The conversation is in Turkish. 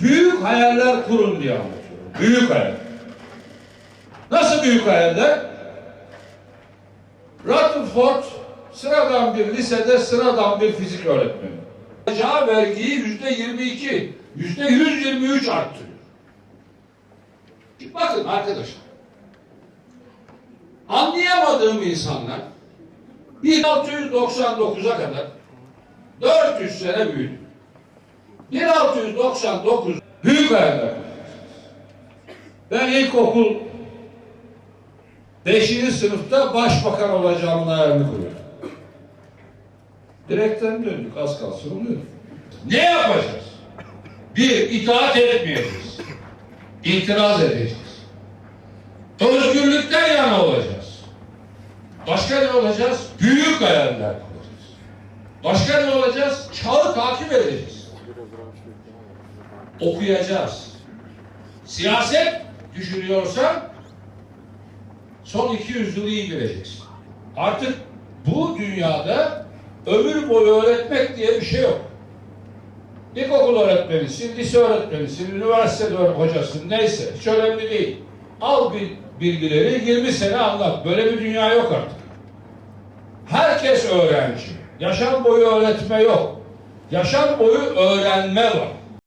Büyük hayaller kurun diye anlatıyorum. Büyük hayaller. Nasıl büyük hayaller? Rutherford sıradan bir lisede sıradan bir fizik öğretmeni. Alacağı vergiyi yüzde 22, yüzde 123 arttırıyor. Şimdi bakın arkadaşlar. Anlayamadığım insanlar 1699'a kadar 400 sene büyüdü. 1699 büyük hayaller. Ben ilkokul 5. sınıfta başbakan olacağımın hayalini kuruyordum. Direkten döndük. Az kalsın oluyorduk. Ne yapacağız? Bir, itaat etmeyeceğiz. İtiraz edeceğiz. Özgürlükten yana olacağız. Başka ne olacağız? Büyük hayaller kuracağız. Başka ne olacağız? Çağı takip edeceğiz. Okuyacağız. Siyaset düşünüyorsan son 200 yılı iyi bileceksin. Artık bu dünyada ömür boyu öğretmek diye bir şey yok. İlkokul öğretmenisin, lise öğretmenisin, üniversite hocasın neyse hiç önemli değil. Al bir bilgileri 20 sene anlat. Böyle bir dünya yok artık. Herkes öğrenci. Yaşam boyu öğretme yok. Yaşam boyu öğrenme var.